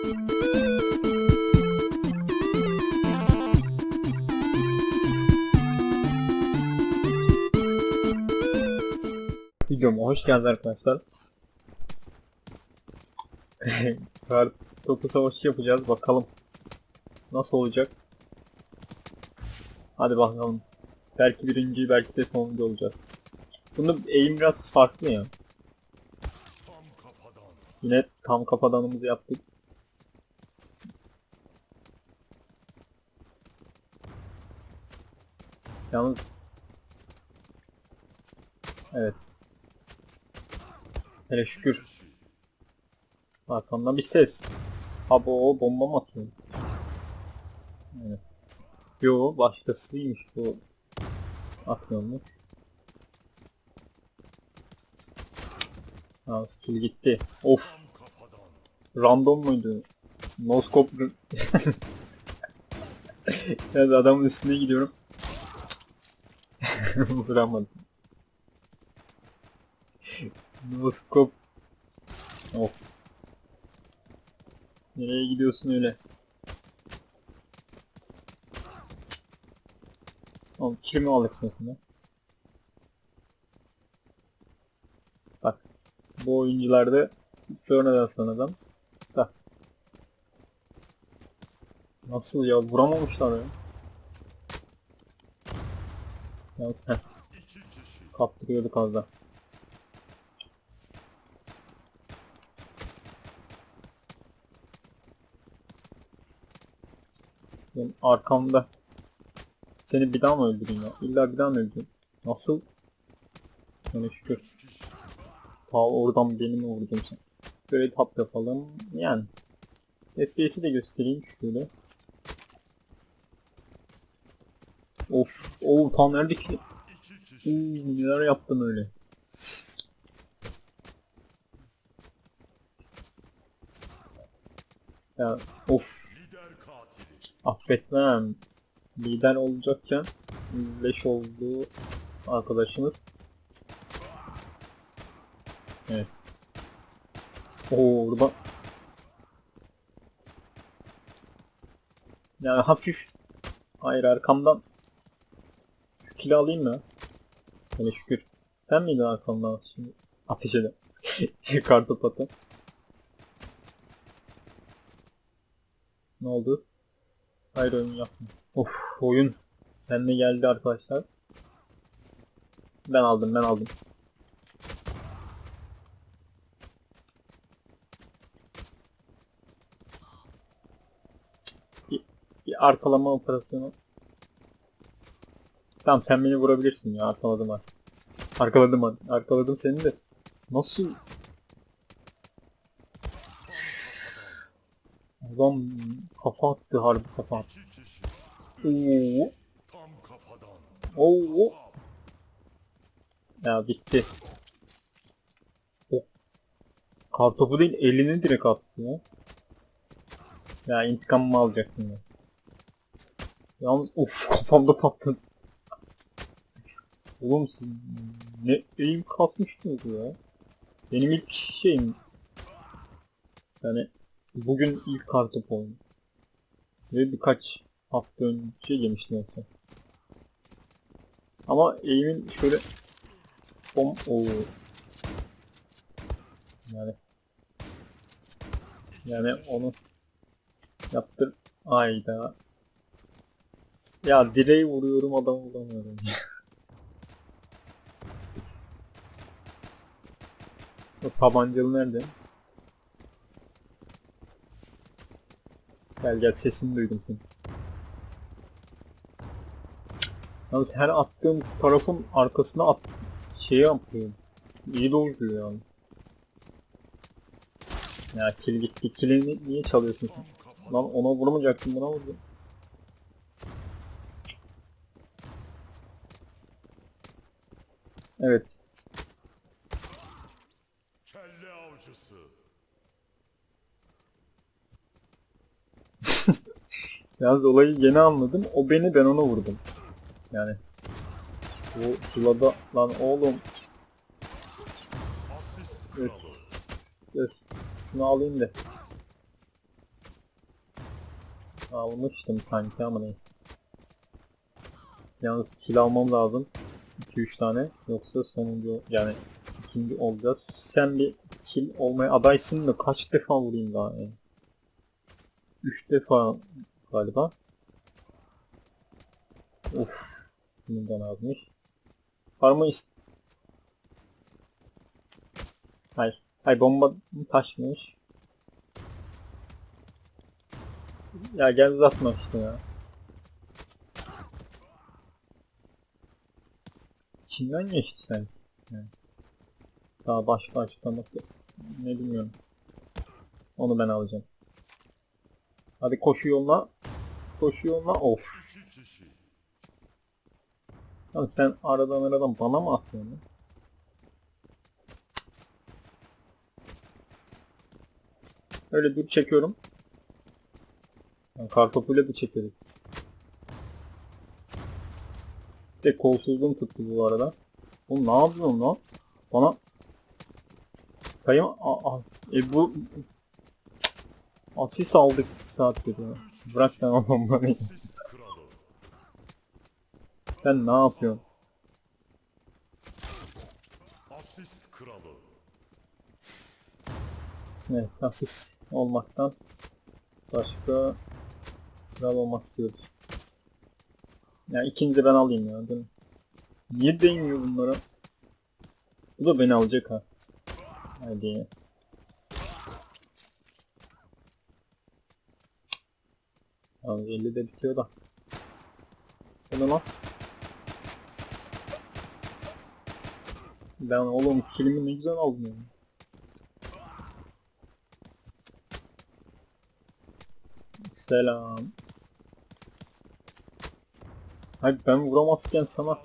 Videoma hoş geldiniz arkadaşlar. Kar topu savaşı yapacağız bakalım. Nasıl olacak? Hadi bakalım. Belki birinci belki de sonuncu olacağız. Bunun aim biraz farklı ya. Yine tam kafadanımızı yaptık. Yalnız Evet. Hele şükür. Arkamdan bir ses. Abo o bomba mı atıyor? Evet. Yo başkasıymış bu. Atmıyormuş. Ha skill gitti. Of. Random muydu? No scope. evet adamın üstüne gidiyorum. Vuramadım. No scope. Of. Nereye gidiyorsun öyle? Oğlum kimi alırsın şimdi? Bak. Bu oyuncularda sonradan sonradan. Bak. Nasıl ya? Vuramamışlar ya. Yalnız heh. Kaptırıyorduk az da. Benim arkamda. Seni bir daha mı öldüreyim ya? İlla bir daha mı öldüreyim? Nasıl? Yani şükür. Ta oradan beni mi vurdun sen? Böyle tap yapalım. Yani. FPS'i de göstereyim şöyle. Of. Oo tam nerede ki? Uuu neler yaptın öyle. Ya of affetmem. Lider olacakken leş olduğu arkadaşımız. Evet. Oo orada. Yani hafif. Hayır arkamdan. Şu kili alayım mı? Hele şükür. Sen miydin arkamdan şimdi? Ateş eden. Kartopu atan. Ne oldu? Hayır oyun yapma. Of oyun. Kendine geldi arkadaşlar. Ben aldım ben aldım. Bir, bir arkalama operasyonu. Tamam sen beni vurabilirsin ya arkaladım artık. Arkaladım ben. Arkaladım seni de. Nasıl? Adam kafa attı harbi kafa attı. Oo. Oo. Ya bitti. O kartopu değil elini direkt attı ya. Ya intikamımı alacaktım ya. Yalnız of kafamda patladı. Oğlum ne eğim kasmıştınız ya. Benim ilk şeyim yani bugün ilk kartopu oyunu. Ve birkaç hafta önce yemiştim yoksa. Ama eğimin şöyle bom o yani yani onu yaptır ayda ya direği vuruyorum adam vuramıyorum o tabancalı nerede? Gel gel sesini duydum senin. Yalnız her attığım tarafın arkasına at şeyi yapıyorum. İyi doğruluyor yani. Ya kill gitti. Killini niye çalıyorsun sen? Lan ona vurmayacaktım buna vurdum. Evet. Kelle avcısı. Yalnız olayı yeni anladım. O beni ben ona vurdum. Yani. Bu sulada lan oğlum. Evet. Göz. Şunu alayım da. Almıştım sanki ama neyse. Yalnız kill almam lazım. 2-3 tane. Yoksa sonuncu yani ikinci olacağız. Sen bir kill olmaya adaysın da kaç defa vurayım daha yani. 3 defa galiba. Of. Bundan azmış. Parma ist... Hayır. Hayır bomba taşmış. Ya gel uzatma işte ya. İçinden geçti sen. Yani. Daha başka açıklamak yok. Ne bilmiyorum. Onu ben alacağım. Hadi koşu yoluna. Koşu yoluna. Of. Lan sen aradan aradan bana mı atıyorsun? Öyle dur çekiyorum. Yani kartopuyla da çekeriz. De kolsuzluğum tuttu bu arada. Oğlum ne yapıyorsun lan? Bana Kayım e bu Asis aldık saattir ya. Bırak ben kralı. Sen ne yapıyorsun? Asist kralı. Evet, asist olmaktan başka kral olmak istiyoruz. Ya ikinci de ben alayım ya değil mi? Niye değmiyor bunlara? Bu da beni alacak ha. Hadi. Abi 50 de bitiyor da. Bu ne lan? Ben oğlum kilimi ne güzel aldım ya. Selam. Hayır ben vuramazken sana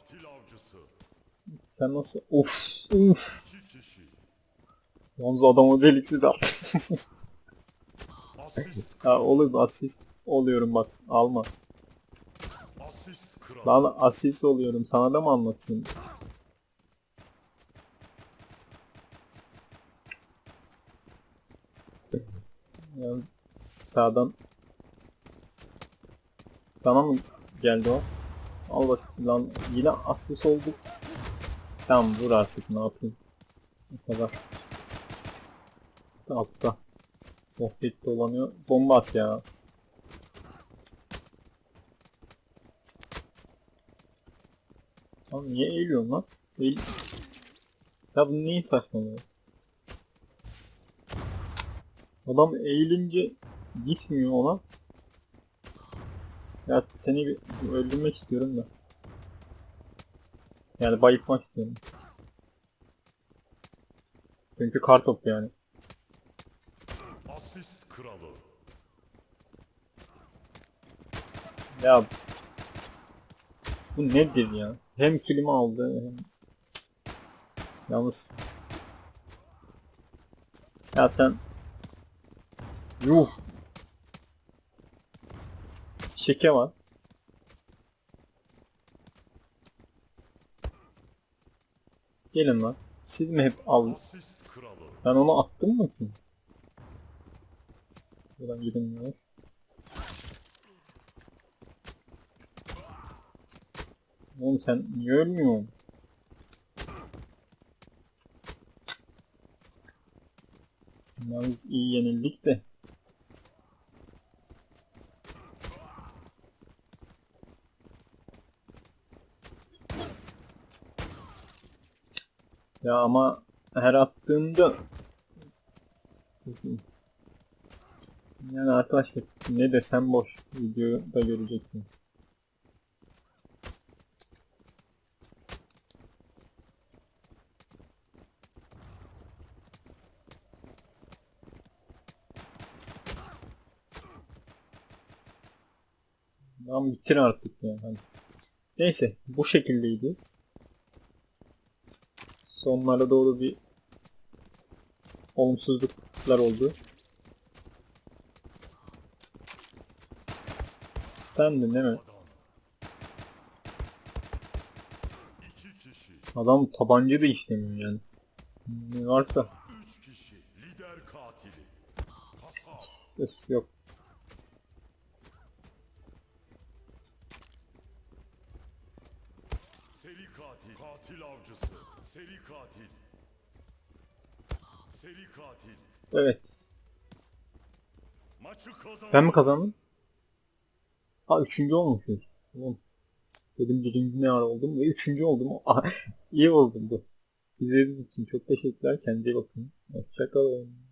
sen nasıl of kişi. yalnız adamı deliksiz at. Asist ha kralı. olur asist oluyorum bak alma. Lan asist oluyorum sana da mı anlatayım? Ya, sağdan sana mı geldi o? Al bak lan yine asist olduk. Tamam vur artık ne yapayım. O kadar. Altta. Sohbet dolanıyor. Bomba at ya. Lan niye eğiliyorsun lan? Eğil... Ya bu neyin saçmalıyor? Adam eğilince gitmiyor ona. Ya seni bir öldürmek istiyorum da. Yani bayıltmak istiyorum. Çünkü kartop yani. Asist kralı. Ya bu nedir ya? Hem kilimi aldı hem yalnız. Ya sen yuh. Şeke var. Gelin lan. Siz mi hep al Asist kralı. ben onu attım mı ki? Buradan gidilmiyor Oğlum sen niye ölmüyorsun? Yalnız iyi yenildik de. Ya ama her attığımda yani arkadaşlar ne desem boş videoyu da Lan bitir artık ya. Hani. Neyse bu şekildeydi. Sonlara doğru bir olumsuzluklar oldu. Sendin değil mi? Adam. Tabanca da işlemiyor yani. Ne varsa. Öf, yok. Seri katil. Katil avcısı. Seri katil. Seri katil. Evet. Maçı kazandı. Ben mi kazandım? Ha üçüncü olmuşuz. Oğlum. Dedim birinci ne ara oldum ve üçüncü oldum. Ah, İyi oldum bu. İzlediğiniz için çok teşekkürler. Kendinize bakın. Hoşçakalın.